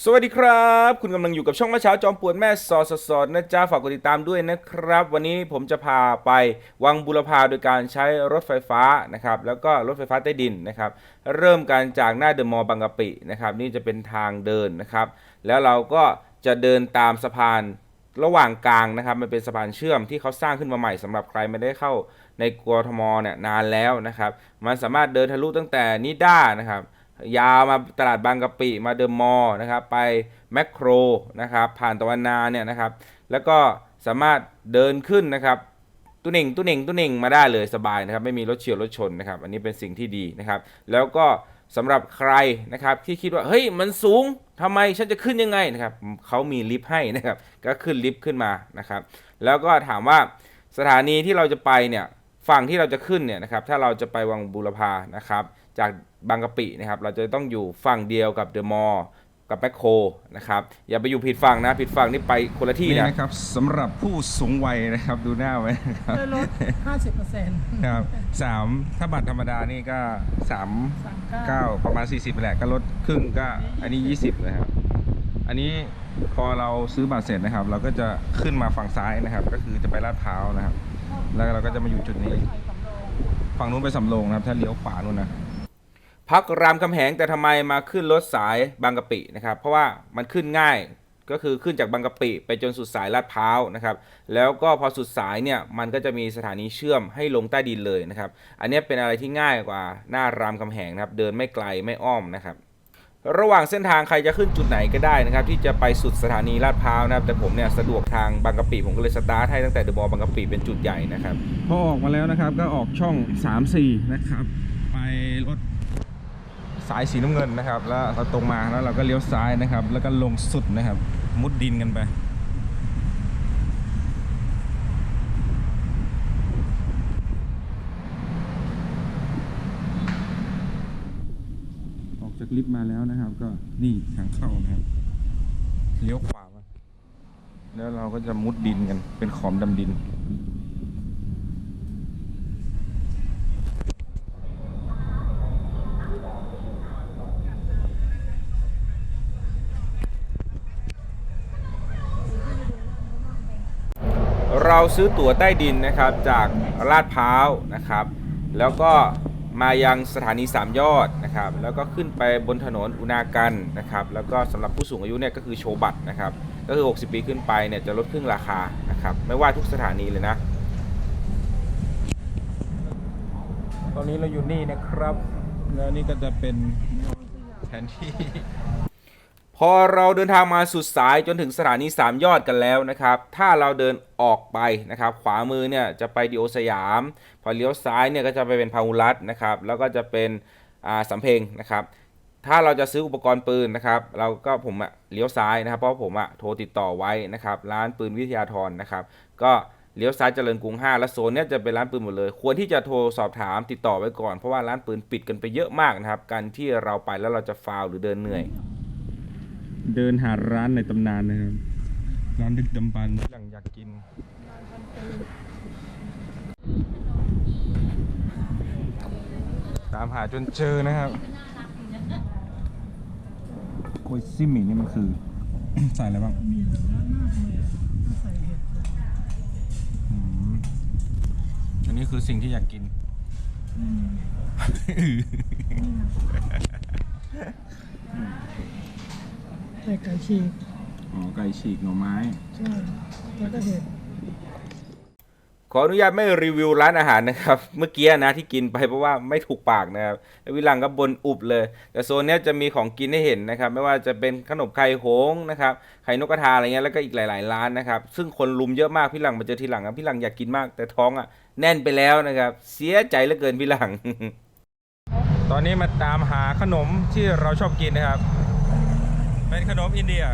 สวัสดีครับ คุณกำลังอยู่กับช่องมาเช้าจอมปวดแม่สอสสดนะจ๊ะฝากกดติดตามด้วยนะครับ วันนี้ผมจะพาไปวังบุรพาโดยการใช้รถไฟฟ้านะครับแล้วก็รถไฟฟ้าใต้ดินนะครับ เริ่มกันจากหน้าเดอะมอลล์บางกะปินะครับนี่จะเป็นทางเดินนะครับ แล้วเราก็จะเดินตามสะพานระหว่างกลางนะครับ มันเป็นสะพานเชื่อมที่เขาสร้างขึ้นมาใหม่สำหรับใครไม่ได้เข้าในกรทมเนี่ยนานแล้วนะครับ มันสามารถเดินทะลุตั้งแต่นิด้านะครับ ยาวมาตลาดบางกะปิมาเดอะมอลล์นะครับไปแมคโครนะครับผ่านตะวันนาเนี่ยนะครับแล้วก็สามารถเดินขึ้นนะครับตุ้เน่งตุ้เน่งตุ้เน่งมาได้เลยสบายนะครับไม่มีรถเฉียวรถชนนะครับอันนี้เป็นสิ่งที่ดีนะครับ แล้วก็สำหรับใครนะครับที่คิดว่าเฮ้ยมันสูงทำไมฉันจะขึ้นยังไงนะครับเขามีลิฟต์ให้นะครับก็ขึ้นลิฟต์ขึ้นมานะครับ แล้วก็ถามว่าสถานีที่เราจะไปเนี่ยฝั่งที่เราจะขึ้นเนี่ยนะครับถ้าเราจะไปวังบูรพานะครับจาก บางกะปินะครับเราจะต้องอยู่ฝั่งเดียวกับเดอะมอลล์กับแมคโครนะครับอย่าไปอยู่ผิดฝั่งนะผิดฝั่งนี่ไปคนละที่นี่นะนะครับสำหรับผู้สูงวัยนะครับดูหน้าไว้นะครับได้ลด50เปอร์เซ็นต์ครับสามถ้าบัตรธรรมดานี่ก็สามเก้าประมาณ 40แหละก็ลดครึ่งก็อันนี้ 20นะครับอันนี้พอเราซื้อบัตรเสร็จนะครับ เราก็จะขึ้นมาฝั่งซ้ายนะครับ ก็คือจะไปลาดพร้าวนะครับ แล้วเราก็จะมาอยู่จุดนี้ ฝั่งนู้นไปสำโรงนะครับ ถ้าเลี้ยวขวานู่นนะ พักรามคำแหงแต่ทำไมมาขึ้นรถสายบางกะปินะครับ เพราะว่ามันขึ้นง่ายก็คือขึ้นจากบางกะปิไปจนสุดสายลาดพร้าวนะครับ แล้วก็พอสุดสายเนี่ยมันก็จะมีสถานีเชื่อมให้ลงใต้ดินเลยนะครับ อันนี้เป็นอะไรที่ง่ายกว่าหน้ารามคำแหงนะครับ เดินไม่ไกลไม่อ้อมนะครับ ระหว่างเส้นทางใครจะขึ้นจุดไหนก็ได้นะครับ ที่จะไปสุดสถานีลาดพร้าวนะครับ แต่ผมเนี่ยสะดวกทางบางกะปิผมก็เลยสตาร์ทให้ตั้งแต่เดอะมอลล์บางกะปิเป็นจุดใหญ่นะครับพอออกมาแล้วนะครับก็ออกช่อง 3 4 นะครับ ไปรถ สายสีน้ำเงินนะครับ แล้วเราตรงมาแล้วเราก็เลี้ยวซ้ายนะครับ แล้วก็ลงสุดนะครับ มุดดินกันไป ออกจากลิฟต์มาแล้วนะครับ ก็นี่ทางเข้านะครับเลี้ยวขวามาแล้วเราก็จะมุดดินกันเป็นขอมดำดิน ซื้อตั๋วใต้ดินนะครับจากลาดพร้าวนะครับ แล้วก็มายังสถานีสามยอดนะครับ แล้วก็ขึ้นไปบนถนนอุณากันนะครับ แล้วก็สำหรับผู้สูงอายุเนี่ยก็คือโชว์บัตรนะครับ ก็คือ 60 ปีขึ้นไปเนี่ยจะลดครึ่งราคานะครับ ไม่ว่าทุกสถานีเลยนะ ตอนนี้เราอยู่นี่นะครับ แล้วนี่ก็จะเป็นแผนที่พ อเราเดินทางมาสุดสายจนถึงสถานีสามยอดกันแล้วนะครับ ถ้าเราเดินออกไปนะครับ ขวามือเนี่ยจะไปดิโอสยาม พอเลี้ยวซ้ายเนี่ยก็จะไปเป็นพาหุรัตนะครับ แล้วก็จะเป็นอ่าสำเพ็งนะครับ ถ้าเราจะซื้ออุปกรณ์ปืนนะครับ เราก็ผมอะเลี้ยวซ้ายนะครับ เพราะผมอะโทรติดต่อไว้นะครับ ร้านปืนวิทยาธรนะครับ ก็เลี้ยวซ้ายเจริญกรุง 5 และโซนเนี้ยจะเป็นร้านปืนหมดเลย ควรที่จะโทรสอบถามติดต่อไว้ก่อน เพราะว่าร้านปืนปิดกันไปเยอะมากนะครับ การที่เราไปแล้วเราจะฟาวหรือเดินเหนื่อย เดินหาร้านในตำนานนะครับ ร้านดึกดำบรรพ์หลังอยากกิน ตามหาจนเจอนะครับโคยซิหมี่นี่มันคือ ใส่อะไรบ้างใส่เห็ดอืมอันนี้คือสิ่งที่อยากกิน ใส่ไก่ฉีกอ๋อไก่ฉีกหน่อไม้ ใช่แล้วก็เห็ดขออนุญาตไม่รีวิวร้านอาหารนะครับ เมื่อกี้นะที่กินไปเพราะว่าไม่ถูกปากนะครับแล้ววิลังก็บนอุบเลย แต่โซนเนี้ยจะมีของกินให้เห็นนะครับ ไม่ว่าจะเป็นขนมไข่โหงนะครับไข่นกกระทาอะไรเงี้ยแล้วก็อีกหลาย ๆ ร้านนะครับ ซึ่งคนลุมเยอะมากพี่หลังมาเจอทีหลังครับพี่หลังอยากกินมากแต่ท้องอะแน่นไปแล้วนะครับ เสียใจเหลือเกินพี่หลัง ตอนนี้มาตามหาขนมที่เราชอบกินนะครับ เป็นขนมอินเดีย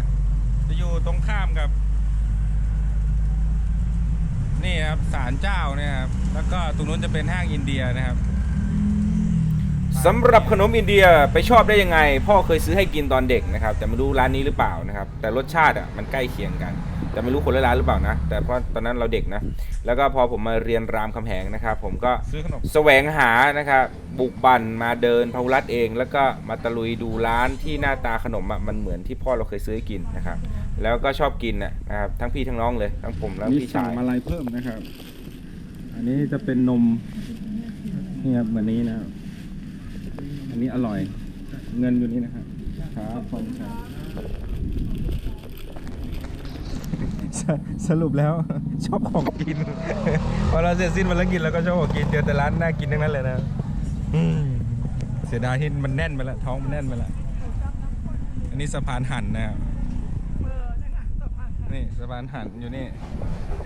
จะอยู่ตรงข้ามกับ นี่ครับศาลเจ้าเนี่ยครับแล้วก็ตรงนู้นจะเป็นห้างอินเดียนะครับ สำหรับขนมอินเดียไปชอบได้ยังไง พ่อเคยซื้อให้กินตอนเด็กนะครับ แต่ไม่รู้ร้านนี้หรือเปล่านะครับ แต่รสชาติอะมันใกล้เคียงกัน แต่ไม่รู้คนละร้านหรือเปล่านะ แต่เพราะตอนนั้นเราเด็กนะ แล้วก็พอผมมาเรียนรามคำแหงนะครับ ผมก็ซื้อขนมแสวงหานะครับบุกบั่นมาเดินพาหุรัตเอง แล้วก็มาตะลุยดูร้านที่หน้าตาขนมอะมันเหมือนที่พ่อเราเคยซื้อให้กินนะครับ แล้วก็ชอบกินน่ะนะครับทั้งพี่ทั้งน้องเลยทั้งผมแล้วนี่พี่สั่ชางย มาลายเพิ่มนะครับ อันนี้จะเป็นนมนี่ครับเหมือนนี้นะครับอั นนี้อร่อย เงินอยู่นี่นะครับครับขอบคุณครับสรุปแล้วชอบของกิน พอเราเสร็จสิ้นภารกิจเราก็ชอบของกินเจอแต่ร้านน่ากินทั้งนั้นเลยนะครับอืมเสียดายที่มันแน่นไปแล้วท้องมันแน่นไปแล้วอันนี้สะพานหันนะครับนี่สะพานหันอยู่นี่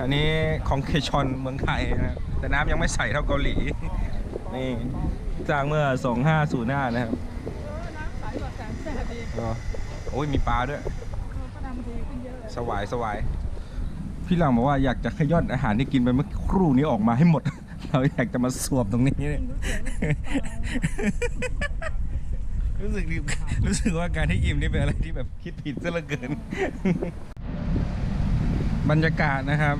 อันนี้ของเคชอนเมืองไทยนะแต่น้ำยังไม่ใสเท่าเกาหลีนี่ สร้างเมื่อ 2505 นะครับอ๋อโอ้ยมีปลาด้วยสวายสวายพี่หลังบอกว่าอยากจะขย่อนอาหารที่กินไปเมื่อครู่นี้ออกมาให้หมด เราอยากจะมาสวบตรงนี้เนี่ยรู้สึกดีรู้สึกว่าการที่อิ่มนี่เป็นอะไรที่แบบคิดผิดซะเหลือเกิน บรรยากาศนะครับ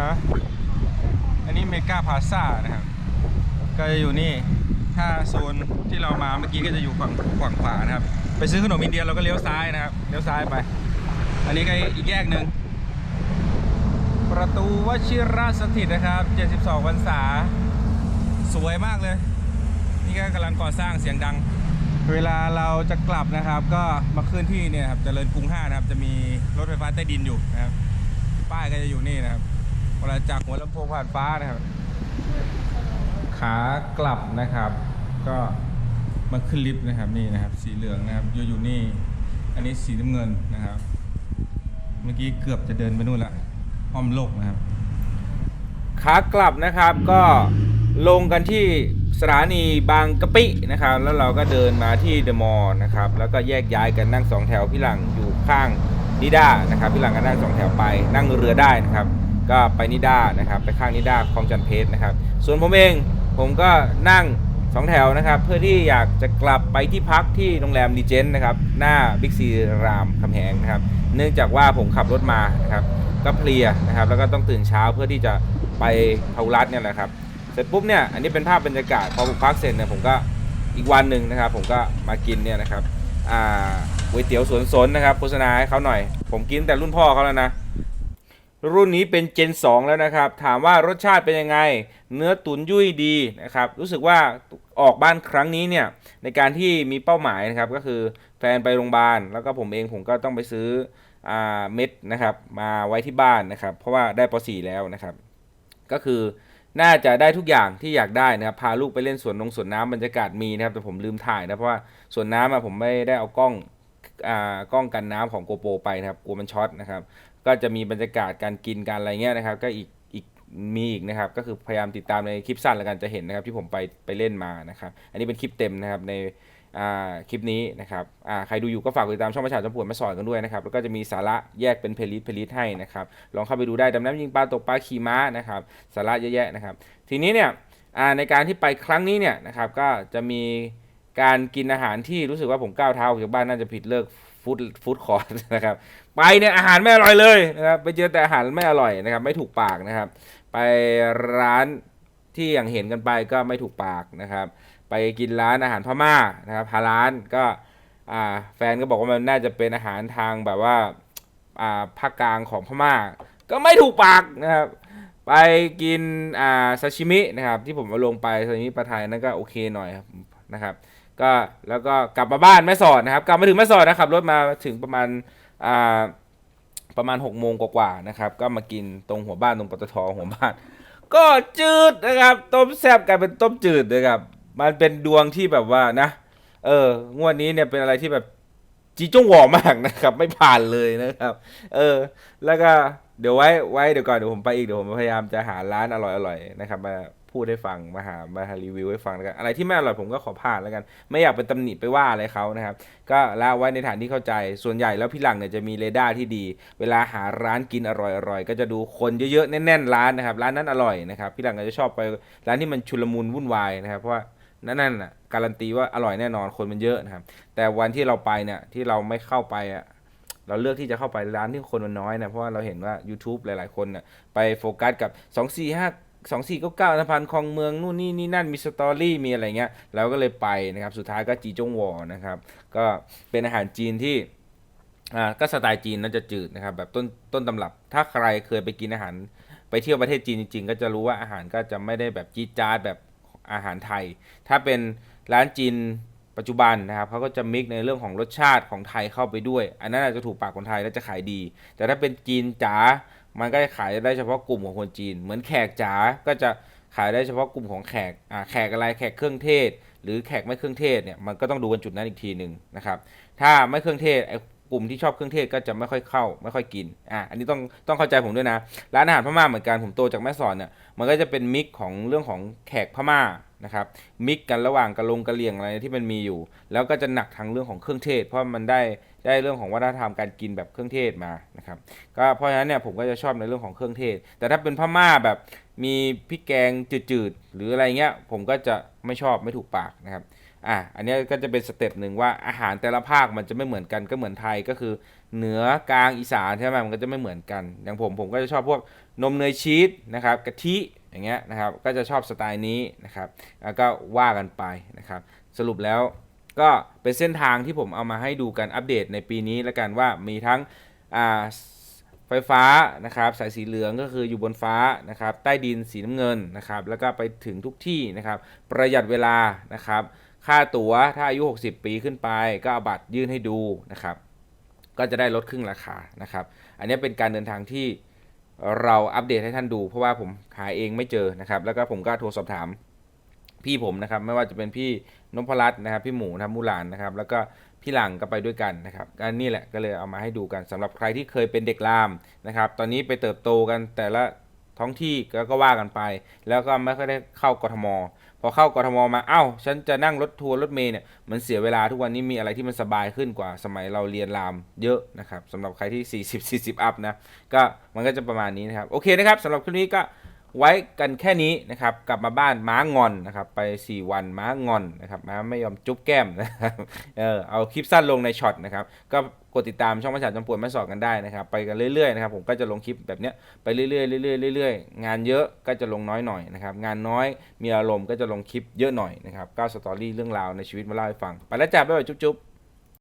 ฮะ อันนี้เมกาพาซ่านะครับ ก็จะอยู่นี่ ถ้าโซนที่เรามาเมื่อกี้ก็จะอยู่ฝั่งฝั่งขวานะครับ ไปซื้อขนมอินเดียเราก็เลี้ยวซ้ายนะครับ เลี้ยวซ้ายไป อันนี้ก็อีกแยกหนึ่ง ประตูวชิระสถิตนะครับ 72พรรษา สวยมากเลย นี่ก็กำลังก่อสร้างเสียงดัง เวลาเราจะกลับนะครับ ก็มาขึ้นที่เนี่ยครับเจริญกรุง5นะครับ จะมีรถไฟฟ้าใต้ดินอยู่นะครับ ป้ายก็จะอยู่นี่นะครับ เวลาจากหัวลำโพงผ่านฟ้านะครับ ขากลับนะครับ ก็มาขึ้นลิฟต์นะครับนี่นะครับ สีเหลืองนะครับอยู่อยู่นี่ อันนี้สีน้ำเงินนะครับ เมื่อกี้เกือบจะเดินไปนู่นละอ้อมโลกนะครับ ขากลับนะครับก็ลงกันที่สถานีบางกะปินะครับ แล้วเราก็เดินมาที่เดอะมอลล์นะครับ แล้วก็แยกย้ายกันนั่งสองแถวพี่หลังอยู่ข้างนิด้านะครับพี่หลังก็นั่งสองแถวไปนั่งเรือได้นะครับ ก็ไปนิด้านะครับไปข้างนิด้าคลองจันเพชรนะครับ ส่วนผมเองผมก็นั่งสองแถวนะครับ เพื่อที่อยากจะกลับไปที่พักที่โรงแรมดีเจนนะครับหน้าบิ๊กซีรามคำแหงนะครับ เนื่องจากว่าผมขับรถมานะครับก็เพลียนะครับแล้วก็ต้องตื่นเช้าเพื่อที่จะไปพารัตเนี่ยแหละครับเสร็จปุ๊บเนี่ยอันนี้เป็นภาพบรรยากาศพอผมพักเสร็จเนี่ยผมก็อีกวันหนึ่งนะครับ ผมก็มากินเนี่ยนะครับอ่าก๋วยเตี๋ยวสวนสนนะครับโฆษณาให้เขาหน่อย ผมกินแต่รุ่นพ่อเขาแล้วนะ รุ่นนี้เป็นเจน 2 แล้วนะครับ ถามว่ารสชาติเป็นยังไง เนื้อตุ๋นยุ่ยดีนะครับ รู้สึกว่าออกบ้านครั้งนี้เนี่ยในการที่มีเป้าหมายนะครับ ก็คือแฟนไปโรงพยาบาล แล้วก็ผมเองผมก็ต้องไปซื้ออเม็ดนะครับ มาไว้ที่บ้านนะครับ เพราะว่าได้ป .4 แล้วนะครับ ก็คือน่าจะได้ทุกอย่างที่อยากได้นะครับพาลูกไปเล่นสวนนงสวนน้ำบรรยากาศมีนะครับแต่ผมลืมถ่ายนะเพราะว่าสวนน้ำผมไม่ได้เอากล้องกล้องกันน้ำของโกโปรไปนะครับกลัวมันช็อตนะครับ ก็จะมีบรรยากาศการกินการอะไรเงี้ยนะครับ ก็อีกอีกมีอีกนะครับ ก็คือพยายามติดตามในคลิปสั้นแล้วกันจะเห็นนะครับที่ผมไปไปเล่นมานะครับ อันนี้เป็นคลิปเต็มนะครับในคลิปนี้นะครับใครดูอยู่ก็ฝากกดติดตามช่องประชาชนปวดมาสอนกันด้วยนะครับ แล้วก็จะมีสาระแยกเป็นเพลย์ลิสต์เพลย์ลิสต์ให้นะครับ ลองเข้าไปดูได้ดำน้ำยิงปลาตกปลาขี่ม้านะครับ สาระเยอะแยะนะครับ ทีนี้เนี่ยในการที่ไปครั้งนี้เนี่ยนะครับก็จะมีการกินอาหารที่รู้สึกว่าผมก้าวเท้าออกจากบ้านน่าจะผิดเลิกฟู้ดฟู้ดคอร์สนะครับ ไปเนี่ยอาหารไม่อร่อยเลยนะครับไปเจอแต่อาหารไม่อร่อยนะครับ ไม่ถูกปากนะครับ ไปร้านที่อย่างเห็นกันไปก็ไม่ถูกปากนะครับ ไปกินร้านอาหารพม่านะครับฮาร้านก็แฟนก็บอกว่ามันน่าจะเป็นอาหารทางแบบว่าภาคกลางของพม่า ก็ไม่ถูกปากนะครับไปกินอ่าซาชิมินะครับ ที่ผมเอาลงไปซาชิมิปลาไทยนั่นก็โอเคหน่อยครับนะครับ ก็แล้วก็กลับมาบ้านแม่สอดนะครับ กลับมาถึงแม่สอดนะครับรถมาถึงประมาณ ประมาณ6กโมงกว่าๆนะครับ ก็มากินตรงหัวบ้านตรงปตทหัวบ้าน ก็จืดนะครับ ต้มแซ่บกลายเป็นต้มจืดนะครับ มันเป็นดวงที่แบบว่านะ เอองวดนี้เนี่ยเป็นอะไรที่แบบจีจ้งหวอมากนะครับ ไม่ผ่านเลยนะครับ เออ แล้วก็เดี๋ยวไว้ไว้เดี๋ยวก่อนเดี๋ยวผมไปอีกเดี๋ยวผมพยายามจะหาร้านอร่อยๆนะครับมา พูดให้ฟังมาหามาหารีวิวให้ฟังแล้วกันอะไรที่ไม่อร่อยผมก็ขอผ่านแล้วกัน ไม่อยากเป็นตำหนิไปว่าอะไรเขานะครับ ก็ละไว้ในฐานที่เข้าใจส่วนใหญ่แล้วพี่หลังเนี่ยจะมีเรดาร์ที่ดี เวลาหาร้านกินอร่อยๆก็จะดูคนเยอะๆแน่นๆร้านนะครับ ร้านนั้นอร่อยนะครับพี่หลังก็จะชอบไปร้านที่มันชุลมุนวุ่นวายนะครับเพราะว่านั่นน่ะการันตีว่าอร่อยแน่นอนคนมันเยอะนะครับ แต่วันที่เราไปเนี่ยที่เราไม่เข้าไปอะเราเลือกที่จะเข้าไปร้านที่คนมันน้อยนะเพราะว่าเราเห็นว่า YouTube หลาย ๆ คนน่ะไปโฟกัสกับ 2 4 5 2 4 9 9นพันธ์คลองเมืองนู่นนี่นี่นั่นมีสตอรี่มีอะไรเงี้ยเราก็เลยไปนะครับสุดท้ายก็จีจงวอนะครับก็เป็นอาหารจีนที่อ่าก็สไตล์จีนน่าจะจืดนะครับแบบต้นต้นตำรับ ถ้าใครเคยไปกินอาหาร ไปเที่ยวประเทศจีนจริงๆ ก็จะรู้ว่าอาหารก็จะไม่ได้แบบจี๊ดจ๊าดแบบอาหารไทย ถ้าเป็นร้านจีนปัจจุบันนะครับเขาก็จะมิกในเรื่องของรสชาติของไทยเข้าไปด้วย อันนั้นอาจจะถูกปากคนไทยและจะขายดี แต่ถ้าเป็นจีนจ๋า มันก็จะขายได้เฉพาะกลุ่มของคนจีน เหมือนแขกจ๋าก็จะขายได้เฉพาะกลุ่มของแขกอ่าแขกอะไรแขกเครื่องเทศ หรือแขกไม่เครื่องเทศเนี่ยมันก็ต้องดูกันจุดนั้นอีกทีหนึ่งนะครับถ้าไม่เครื่องเทศไอ้กลุ่มที่ชอบเครื่องเทศก็จะไม่ค่อยเข้า ไม่ค่อยกินอ่าอันนี้ต้องต้องเข้าใจผมด้วยนะร้านอาหารพม่าเหมือนกันผมโตจากแม่สอดเนี่ยมันก็จะเป็นมิกของเรื่องของแขกพม่านะครับมิกกันระหว่างกะลงกะเลียงอะไรที่มันมีอยู่ แล้วก็จะหนักทางเรื่องของเครื่องเทศ เพราะมันได้ได้เรื่องของวัฒนธรรมการกินแบบเครื่องเทศมานะครับก็เพราะฉะนั้นเนี่ยผมก็จะชอบในเรื่องของเครื่องเทศ แต่ถ้าเป็นพม่าแบบมีพริกแกงจืดๆหรืออะไรเงี้ยผมก็จะไม่ชอบไม่ถูกปากนะครับอะอันนี้ก็จะเป็นสเต็ปหนึ่งว่าอาหารแต่ละภาคมันจะไม่เหมือนกันก็เหมือนไทยก็คือเหนือกลางอีสานใช่ไหมมันก็จะไม่เหมือนกัน อย่างผมผมก็จะชอบพวกนมเนยชีสนะครับกะทิ อย่างเงี้ยนะครับก็จะชอบสไตล์นี้นะครับแล้วก็ว่ากันไปนะครับ สรุปแล้วก็เป็นเส้นทางที่ผมเอามาให้ดูกันอัปเดตในปีนี้แล้วกันว่ามีทั้งไฟฟ้านะครับสายสีเหลืองก็คืออยู่บนฟ้านะครับใต้ดินสีน้ำเงินนะครับแล้วก็ไปถึงทุกที่นะครับประหยัดเวลานะครับค่าตั๋วถ้าอายุ 60 ปีขึ้นไป ก็เอาบัตรยื่นให้ดูนะครับก็จะได้ลดครึ่งราคานะครับ อันนี้เป็นการเดินทางที่ เราอัปเดตให้ท่านดู เพราะว่าผมหาเองไม่เจอนะครับ แล้วก็ผมก็โทรสอบถามพี่ผมนะครับ ไม่ว่าจะเป็นพี่นพรัตน์นะครับ พี่หมูนะครับมูลานนะครับ แล้วก็พี่หลังก็ไปด้วยกันนะครับก็นี่แหละก็เลยเอามาให้ดูกันสำหรับใครที่เคยเป็นเด็กรามนะครับ ตอนนี้ไปเติบโตกันแต่ละท้องที่ก็ว่ากันไป แล้วก็ไม่ค่อยได้เข้ากทม พอเข้ากทมมาเอ้า ฉันจะนั่งรถทัวร์รถเมล์เนี่ยมันเสียเวลาทุกวันนี้มีอะไรที่มันสบายขึ้นกว่าสมัยเราเรียนรามเยอะนะครับสำหรับใครที่ 40 40 อัพนะก็มันก็จะประมาณนี้นะครับโอเคนะครับสำหรับคลิปนี้ก็ ไว้กันแค่นี้นะครับ กลับมาบ้านม้างอนนะครับ ไป 4 วันม้างอนนะครับม้าไม่ยอมจุ๊บแก้มนะครับเออเอาคลิปสั้นลงในช็อตนะครับ ก็กดติดตามช่องประชาจำปวนม่สอดกันได้นะครับ ไปกันเรื่อยๆนะครับผมก็จะลงคลิปแบบเนี้ยไปเรื่อยๆเรื่อยๆเรื่อยๆงานเยอะก็จะลงน้อยหน่อยนะครับ งานน้อยมีอารมณ์ก็จะลงคลิปเยอะหน่อยนะครับก้าวสตอรี่เรื่องราวในชีวิตมาเล่าให้ฟังไปแล้วจ้าบ๊ายบายจุ๊บ